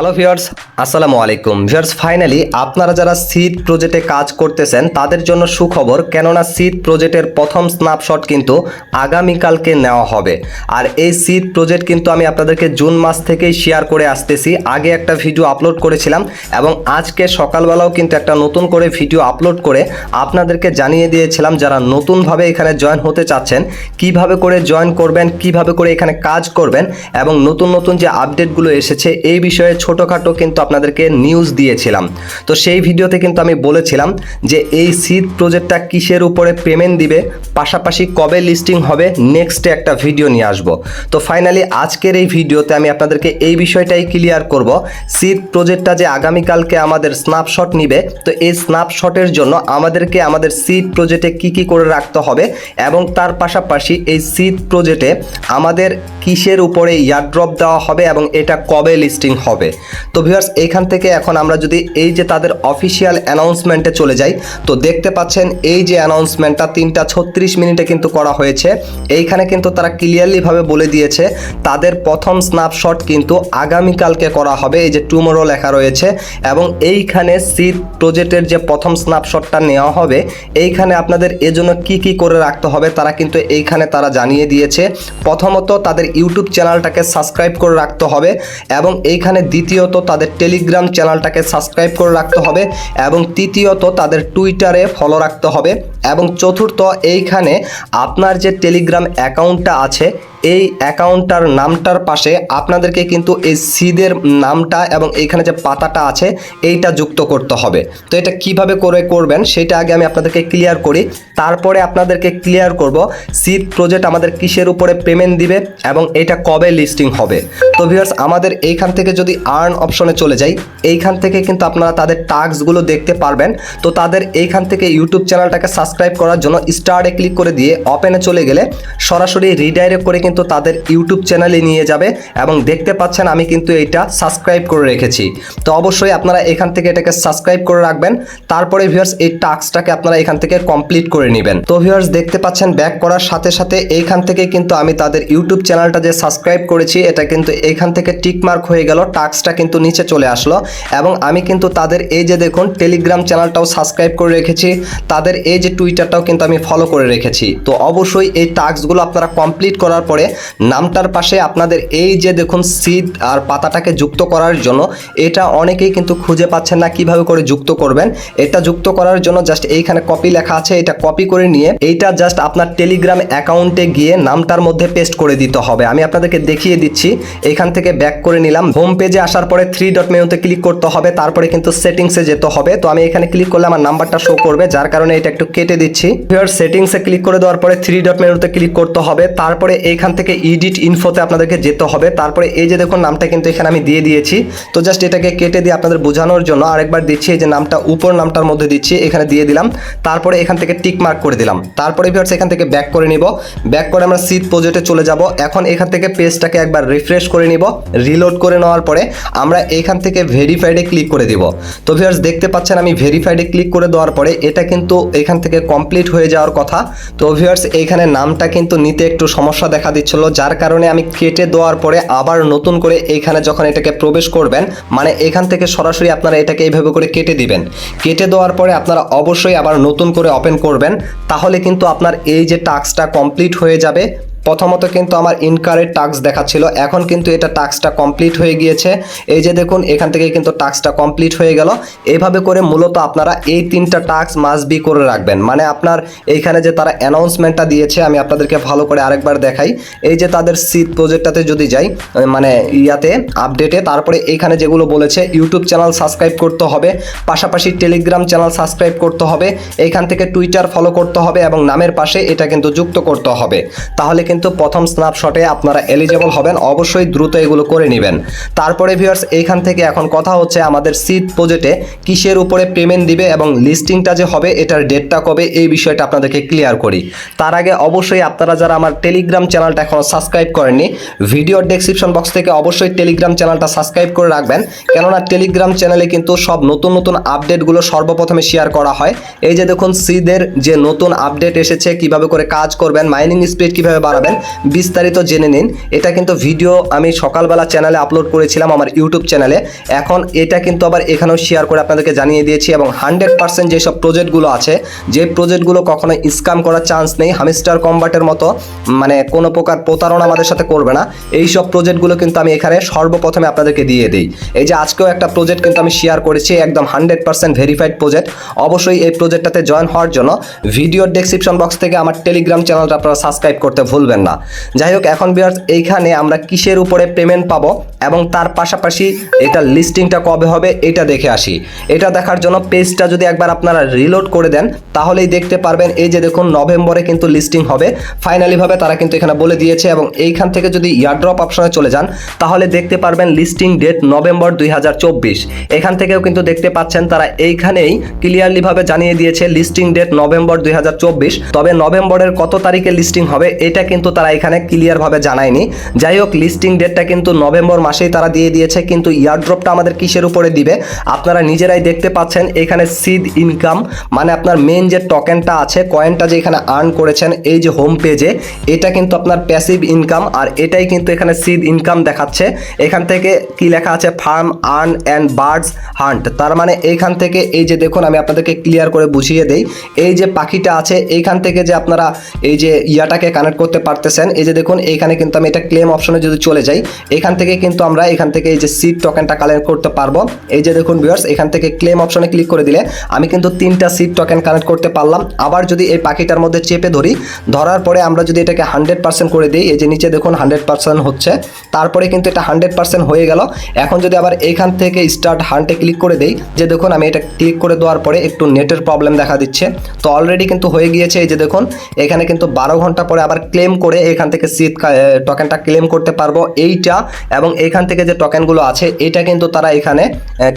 Hello viewers আসসালামু আলাইকুম। Viewers finally আপনারা যারা সিড প্রজেক্টে কাজ করতেছেন, তাদের জন্য সুখবর, কেননা সিড প্রজেক্টের প্রথম স্ন্যাপশট কিন্তু আগামীকালকে নেওয়া হবে। আর এই সিড প্রজেক্ট কিন্তু আমি আপনাদেরকে জুন মাস থেকেই শেয়ার করে আসতেছি। আগে একটা ভিডিও আপলোড করেছিলাম এবং আজকে সকালবেলাও কিন্তু একটা নতুন করে ভিডিও আপলোড করে আপনাদেরকে জানিয়ে দিয়েছিলাম যারা নতুনভাবে এখানে জয়েন হতে চাচ্ছেন, কীভাবে করে জয়েন করবেন, কীভাবে করে এখানে কাজ করবেন এবং নতুন নতুন যে আপডেটগুলো এসেছে, এই বিষয়ে ছোটোখাটো কিন্তু আপনাদেরকে নিউজ দিয়েছিলাম। তো সেই ভিডিওতে কিন্তু আমি বলেছিলাম যে এই সিড প্রজেক্টটা কিসের উপরে পেমেন্ট দিবে, পাশাপাশি কবে লিস্টিং হবে নেক্সটে একটা ভিডিও নিয়ে আসব। তো ফাইনালি আজকের এই ভিডিওতে আমি আপনাদেরকে এই বিষয়টাই ক্লিয়ার করব সিড প্রজেক্টটা যে আগামীকালকে আমাদের স্ন্যাপশট নিবে, তো এই স্ন্যাপশটের জন্য আমাদেরকে আমাদের সিড প্রজেক্টে কি কি করে রাখতে হবে এবং তার পাশাপাশি এই সিড প্রজেক্টে আমাদের কিসের উপরে ইয়ারড্রপ দেওয়া হবে এবং এটা কবে লিস্টিং হবে। তো ভিউয়ার্স এইখান থেকে এখন আমরা যদি এই যে তাদের অফিসিয়াল অ্যানাউন্সমেন্টে চলে যাই, তো দেখতে পাচ্ছেন এই যে অ্যানাউন্সমেন্টটা তিনটা ছত্রিশ মিনিটে কিন্তু করা হয়েছে। এইখানে কিন্তু তারা ক্লিয়ারলিভাবে বলে দিয়েছে, তাদের প্রথম স্ন্যাপশট কিন্তু আগামীকালকে করা হবে, এই যে টুমোরো লেখা রয়েছে। এবং এইখানে সিট প্রজেক্টের যে প্রথম স্ন্যাপশটটা নেওয়া হবে, এইখানে আপনাদের এজন্য কি কি করে রাখতে হবে তারা কিন্তু এইখানে তারা জানিয়ে দিয়েছে। প্রথমত তাদের ইউটিউব চ্যানেলটাকে সাবস্ক্রাইব করে রাখতে হবে এবং এইখানে দ্বিতীয়ত তাদের টেলিগ্রাম চ্যানেলটাকে সাবস্ক্রাইব করে রাখতে হবে এবং তৃতীয়ত তাদের টুইটারে ফলো রাখতে হবে। এবং চতুর্থ, এইখানে আপনার যে টেলিগ্রাম অ্যাকাউন্টটা আছে, এই অ্যাকাউন্টটার নামটার পাশে আপনাদেরকে কিন্তু এই সিদের নামটা এবং এইখানে যে পাতাটা আছে, এইটা যুক্ত করতে হবে। তো এটা কীভাবে করে করবেন, সেটা আগে আমি আপনাদেরকে ক্লিয়ার করি। তারপরে আপনাদেরকে ক্লিয়ার করব, সিদ প্রজেক্ট আমাদের কিসের উপরে পেমেন্ট দিবে এবং এটা কবে লিস্টিং হবে। তো ভিউয়ার্স আমাদের এইখান থেকে যদি আর্ন অপশনে চলে যাই, এইখান থেকে কিন্তু আপনারা তাদের টাস্কগুলো দেখতে পারবেন। তো তাদের এইখান থেকে ইউটিউব চ্যানেলটাকে সাবস্ক্রাইব করার জন্য স্টারে ক্লিক করে দিয়ে ওপেনে চলে গেলে সরাসরি রিডাইরেক্ট করে কিন্তু তাদের ইউটিউব চ্যানেলে নিয়ে যাবে এবং দেখতে পাচ্ছেন আমি কিন্তু এইটা সাবস্ক্রাইব করে রেখেছি। তো অবশ্যই আপনারা এখান থেকে এটাকে সাবস্ক্রাইব করে রাখবেন, তারপরে ভিউয়ার্স এই টাস্কটাকে আপনারা এখান থেকে কমপ্লিট করে নেবেন। তো ভিউয়ার্স দেখতে পাচ্ছেন ব্যাক করার সাথে সাথে এইখান থেকে কিন্তু আমি তাদের ইউটিউব চ্যানেলটা যে সাবস্ক্রাইব করেছি, এটা কিন্তু এইখান থেকে টিক মার্ক হয়ে গেল টাস্কটা কিন্তু নিচে চলে আসলো এবং আমি কিন্তু তাদের এই যে দেখুন টেলিগ্রাম চ্যানেলটাও সাবস্ক্রাইব করে রেখেছি। তাদের এই যে টুইটারটাও কিন্তু আমি ফলো করে রেখেছি। তো অবশ্যই এই টাস্কগুলো আপনারা কমপ্লিট করার পরে নামটার পাশে আপনাদের এই যে দেখুন সিট আর পাতাটাকে যুক্ত করার জন্য, এটা অনেকেই কিন্তু খুঁজে পাচ্ছেন না কীভাবে করে যুক্ত করবেন। এটা যুক্ত করার জন্য জাস্ট এইখানে কপি লেখা আছে, এটা কপি করে নিয়ে এইটা জাস্ট আপনার টেলিগ্রাম অ্যাকাউন্টে গিয়ে নামটার মধ্যে পেস্ট করে দিতে হবে। আমি আপনাদেরকে দেখিয়ে দিচ্ছি, এখান থেকে ব্যাক করে নিলাম। হোম পেজে আসার পরে থ্রি ডট মেনুতে ক্লিক করতে হবে, তারপরে কিন্তু সেটিংসে যেতে হবে। তো আমি এখানে ক্লিক করলে আমার নাম্বারটা শো করবে, যার কারণে এটা একটু কেটে দিচ্ছি। সেটিংসে ক্লিক করে দেওয়ার পরে থ্রি ডট মেনুতে ক্লিক করতে হবে। তারপরে এইখান থেকে ইডিট ইনফোতে আপনাদেরকে যেতে হবে। তারপরে এই যে দেখুন, নামটা কিন্তু এখানে আমি দিয়ে দিয়েছি। তো জাস্ট এটাকে কেটে দিয়ে আপনাদের বোঝানোর জন্য আরেকবার দিচ্ছি। এই যে নামটা, উপর নামটার মধ্যে দিচ্ছি, এখানে দিয়ে দিলাম। তারপরে এখান থেকে টিক মার্ক করে দিলাম। তারপরে ভিউয়ার্স এখান থেকে ব্যাক করে নিব। ব্যাক করে আমরা সিট প্রজেক্টে চলে যাব। এখন এখান থেকে পেজটাকে একবার রিফ্রেশ করে নিব। রিলোড করে নেওয়ার পরে আমরা এখান থেকে ভেরিফাইডে ক্লিক করে দিব। তো ভিউয়ার্স দেখতে পাচ্ছেন, আমি ভেরিফাইডে ক্লিক করে দেওয়ার পরে এটা কিন্তু এখান থেকে কমপ্লিট হয়ে যাওয়ার কথা। তো ভিউয়ার্স এইখানে নামটা কিন্তু নিতে একটু সমস্যা দেখা দিচ্ছিল। যার কারণে আমি কেটে দেওয়ার পরে আবার নতুন করে এইখানে যখন এটাকে প্রবেশ করবেন মানে এখান থেকে সরাসরি আপনারা এটাকে এইভাবে করে কেটে দিবেন। কেটে দেওয়ার পরে আপনারা অবশ্যই আবার নতুন করে ওপেন করবেন। তাহলে কিন্তু আপনার এই যে টাস্কটা কমপ্লিট হয়ে যাবে প্রথমত কিন্তু আমার ইনকারের টাস্ক দেখাচ্ছিল। এখন কিন্তু এটা টাস্কটা কমপ্লিট হয়ে গিয়েছে। এই যে দেখুন, এখান থেকে কিন্তু টাস্কটা কমপ্লিট হয়ে গেল। এইভাবে করে মূলত আপনারা এই তিনটা টাস্ক মাস বি করে রাখবেন। মানে আপনার এইখানে যে তারা অ্যানাউন্সমেন্টটা দিয়েছে, আমি আপনাদেরকে ভালো করে আরেকবার দেখাই। এই যে তাদের সিট প্রজেক্টটাতে যদি যাই মানে ইয়াতে আপডেটে তারপরে এইখানে যেগুলো বলেছে ইউটিউব চ্যানেল সাবস্ক্রাইব করতে হবে, পাশাপাশি টেলিগ্রাম চ্যানেল সাবস্ক্রাইব করতে হবে, এইখান থেকে টুইটার ফলো করতে হবে এবং নামের পাশে এটা কিন্তু যুক্ত করতে হবে। তাহলে কিন্তু প্রথম স্ন্যাপশটে আপনারা এলিজেবল হবেন, অবশ্যই দ্রুত এগুলো করে নেবেন। তারপরে ভিউয়ার্স এইখান থেকে এখন কথা হচ্ছে আমাদের সিট প্রজেক্টে কিসের উপরে পেমেন্ট দিবে এবং লিস্টিংটা যে হবে, এটার ডেটটা কবে, এই বিষয়টা আপনাদেরকে ক্লিয়ার করি। তার আগে অবশ্যই আপনারা যারা আমার টেলিগ্রাম চ্যানেলটা এখনও সাবস্ক্রাইব করেননি ভিডিওর ডেসক্রিপশন বক্স থেকে অবশ্যই টেলিগ্রাম চ্যানেলটা সাবস্ক্রাইব করে রাখবেন। কেননা টেলিগ্রাম চ্যানেলে কিন্তু সব নতুন নতুন আপডেটগুলো সর্বপ্রথমে শেয়ার করা হয়। এই যে দেখুন সিদের যে নতুন আপডেট এসেছে, কীভাবে করে কাজ করবেন মাইনিং স্পিড কীভাবে বাড়াবেন পাঠাবেন বিস্তারিত জেনে নিন। এটা কিন্তু ভিডিও আমি সকালবেলা চ্যানেলে আপলোড করেছিলাম আমার ইউটিউব চ্যানেলে এখন এটা কিন্তু আবার এখানেও শেয়ার করে আপনাদেরকে জানিয়ে দিয়েছি এবং হান্ড্রেড পার্সেন্ট যেসব প্রজেক্টগুলো আছে, যে প্রজেক্টগুলো কখনো স্ক্যাম করার চান্স নেই হামিস্টার কম্বাটের মতো মানে কোনো প্রকার প্রতারণা আমাদের সাথে করবে না। এই সব প্রজেক্টগুলো কিন্তু আমি এখানে সর্বপ্রথমে আপনাদেরকে দিয়ে দিই। এই যে আজকেও একটা প্রজেক্ট কিন্তু আমি শেয়ার করেছি, একদম হান্ড্রেড পার্সেন্ট ভেরিফাইড প্রজেক্ট অবশ্যই এই প্রজেক্টটাতে জয়েন হওয়ার জন্য ভিডিওর ডেসক্রিপশন বক্স থেকে আমার টেলিগ্রাম চ্যানেলটা আপনারা সাবস্ক্রাইব করতে ভুলবেন না। যাই হোক এখন বিয়ার্স এইখানে আমরা কিসের উপরে পেমেন্ট পাবো এবং তার পাশাপাশি এটা লিস্টিংটা কবে হবে এটা দেখে আসি। এটা দেখার জন্য পেজটা যদি একবার আপনারা রিলোড করে দেন, তাহলেই দেখতে পারবেন এই যে দেখুন, নভেম্বরে কিন্তু লিস্টিং হবে। ফাইনালিভাবে তারা কিন্তু এখানে বলে দিয়েছে এবং এইখান থেকে যদি ইয়ারড্রপ অপশনে চলে যান, তাহলে দেখতে পারবেন লিস্টিং ডেট নভেম্বর দুই হাজার চব্বিশ। এখান থেকেও কিন্তু দেখতে পাচ্ছেন তারা এইখানেই ক্লিয়ারলিভাবে জানিয়ে দিয়েছে লিস্টিং ডেট নভেম্বর দুই হাজার চব্বিশ। তবে নভেম্বরের কত তারিখে লিস্টিং হবে, এটা কিন্তু তারা এখানে ক্লিয়ার ভাবে জানায়নি। যাই হোক লিস্টিং ডেটটা কিন্তু নভেম্বর মাসেই তারা দিয়ে দিয়েছে, কিন্তু ইয়ারড্রপটা আমাদের কিসের উপরে দিবে? আপনারা নিজেরাই দেখতে পাচ্ছেন, এখানে সিড ইনকাম মানে আপনার মেন যে টোকেনটা আছে কয়েনটা যে এখানে আর্ন করেছেন, এই যে হোম পেজে এটা কিন্তু আপনার প্যাসিভ ইনকাম আর এটাই কিন্তু এখানে সিড ইনকাম দেখাচ্ছে। এখান থেকে কি লেখা আছে? Farm earn and birds hunt তার মানে এইখান থেকে এই যে দেখুন, আমি আপনাদেরকে ক্লিয়ার করে বুঝিয়ে দেই। এই যে পাখিটা আছে এইখান থেকে যে আপনারা এই যে ইয়াটাকে কানেক্ট করতে পারতেছেন। এই যে দেখুন, এইখানে কিন্তু আমি এটা ক্লেম অপশনে যদি চলে যাই, এখান থেকে কিন্তু আমরা এখান থেকে এই যে সিট টোকেনটা কালেক্ট করতে পারব। এই যে দেখুন ভিউয়ার্স এখান থেকে ক্লেম অপশনে ক্লিক করে দিলে আমি কিন্তু তিনটা সিট টোকেন কানেক্ট করতে পারলাম। আবার যদি এই পাখিটার মধ্যে চেপে ধরি, ধরার পরে আমরা যদি এটাকে হান্ড্রেড পার্সেন্ট করে দিই, এই যে নিচে দেখুন হান্ড্রেড পার্সেন্ট হচ্ছে, তারপরে কিন্তু এটা হান্ড্রেড পার্সেন্ট হয়ে গেল। এখন যদি আবার এইখান থেকে স্টার্ট হান্টে ক্লিক করে দেই, যে দেখুন আমি এটা ক্লিক করে দেওয়ার পরে একটু নেটের প্রবলেম দেখা দিচ্ছে। তো অলরেডি কিন্তু হয়ে গিয়েছে, এই যে দেখুন, এখানে কিন্তু বারো ঘণ্টা পরে আবার ক্লেম করে এখান থেকে সিট টোকেনটা ক্লেম করতে পারব এইটা এবং এখান থেকে যে টোকেনগুলো আছে, এটা কিন্তু তারা এখানে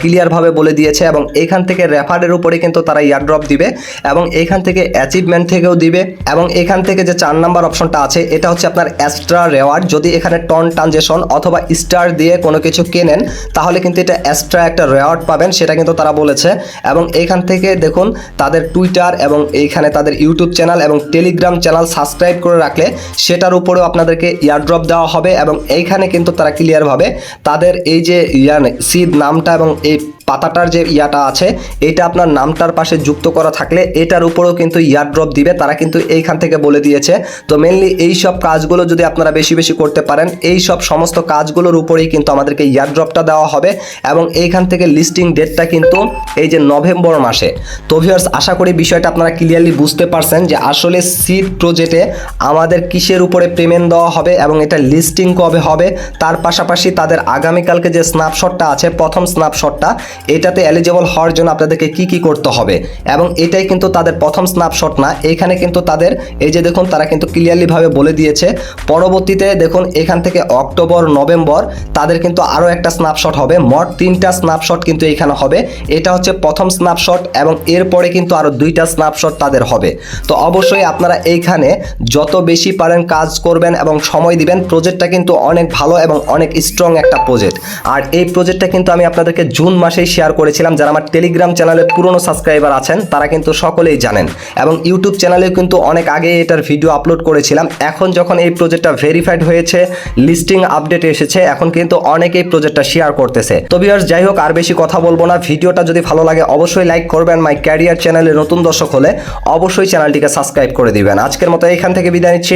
ক্লিয়ারভাবে বলে দিয়েছে এবং এখান থেকে রেফারের উপরে কিন্তু তারা ইয়ারড্রপ দিবে এবং এখান থেকে অ্যাচিভমেন্ট থেকেও দিবে এবং এখান থেকে যে চার নাম্বার অপশনটা আছে, এটা হচ্ছে আপনার এক্সট্রা রেওয়ার্ড যদি এখানে টন ট্রানজেকশন অথবা স্টার দিয়ে কোনো কিছু কেনেন, তাহলে কিন্তু এটা এক্সট্রা একটা রেওয়ার্ড পাবেন, সেটা কিন্তু তারা বলেছে। এবং এখান থেকে দেখুন, তাদের টুইটার এবং এইখানে তাদের ইউটিউব চ্যানেল এবং টেলিগ্রাম চ্যানেল সাবস্ক্রাইব করে রাখলে সেটার উপরেও আপনাদেরকে ইয়ারড্রপ দেওয়া হবে এবং এইখানে কিন্তু তারা ক্লিয়ারভাবে তাদের এই যে ইয়ার সিড নামটা এবং এই পাতাটার যে ইয়াটা আছে এটা আপনার নামটার পাশে যুক্ত করা থাকলে এটার উপরেও কিন্তু ইয়ার ড্রপ দিবে, তারা কিন্তু এইখান থেকে বলে দিয়েছে। তো মেনলি এই সব কাজগুলো যদি আপনারা বেশি বেশি করতে পারেন এই সব সমস্ত কাজগুলোর উপরেই কিন্তু আমাদেরকে ইয়ার ড্রপটা দেওয়া হবে এবং এইখান থেকে লিস্টিং ডেটটা কিন্তু এই যে নভেম্বর মাসে। তো ভিউয়ার্স আশা করি বিষয়টা আপনারা ক্লিয়ারলি বুঝতে পারছেন যে আসলে সিড প্রজেক্টে আমাদের কিসের উপরে পেমেন্ট দেওয়া হবে এবং এটা লিস্টিং কবে হবে, তার পাশাপাশি তাদের আগামীকালকে যে স্ন্যাপশটটা আছে, প্রথম স্ন্যাপশটটা এটাতে এলিজেবল হওয়ার জন্য আপনাদেরকে কি কি করতে হবে? এবং এটাই কিন্তু তাদের প্রথম স্ন্যাপশট না, এখানে কিন্তু তাদের, এই যে দেখুন, তারা কিন্তু ক্লিয়ারলি ভাবে বলে দিয়েছে। পরবর্তীতে দেখুন, এখান থেকে অক্টোবর, নভেম্বর, তাদের কিন্তু আরও একটা স্ন্যাপশট হবে। মোট তিনটা স্ন্যাপশট কিন্তু এখানে হবে। এটা হচ্ছে প্রথম স্ন্যাপশট এবং এরপরে কিন্তু আরও দুইটা স্ন্যাপশট তাদের হবে। তো অবশ্যই আপনারা এইখানে যত বেশি পারেন কাজ করবেন এবং সময় দিবেন প্রজেক্টটা কিন্তু অনেক ভালো এবং অনেক স্ট্রং একটা প্রজেক্ট আর এই প্রজেক্টটা কিন্তু আমি আপনাদেরকে জুন মাসেই শেয়ার করেছিলাম। যারা আমার টেলিগ্রাম চ্যানেলে পুরনো সাবস্ক্রাইবার আছেন, তারা কিন্তু সকলেই জানেন। এবং ইউটিউব চ্যানেলেও কিন্তু অনেক আগে এটার ভিডিও আপলোড করেছিলাম। এখন যখন এই প্রজেক্টটা ভেরিফাইড হয়েছে লিস্টিং আপডেট এসেছে, এখন কিন্তু অনেকেই প্রজেক্টটা শেয়ার করতেছে। তো ভিউয়ার্স যাই হোক, আর বেশি কথা বলব না। ভিডিওটা যদি ভালো লাগে, অবশ্যই লাইক করবেন। মাই ক্যারিয়ার চ্যানেলে নতুন দর্শক হলে অবশ্যই চ্যানেলটিকে সাবস্ক্রাইব করে দিবেন। আজকের মতো এখান থেকে বিদায় নিচ্ছি।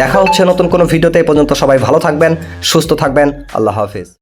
দেখা হচ্ছে নতুন কোনো ভিডিওতে পর্যন্ত সবাই ভালো থাকবেন, সুস্থ থাকবেন। আল্লাহ হাফিজ।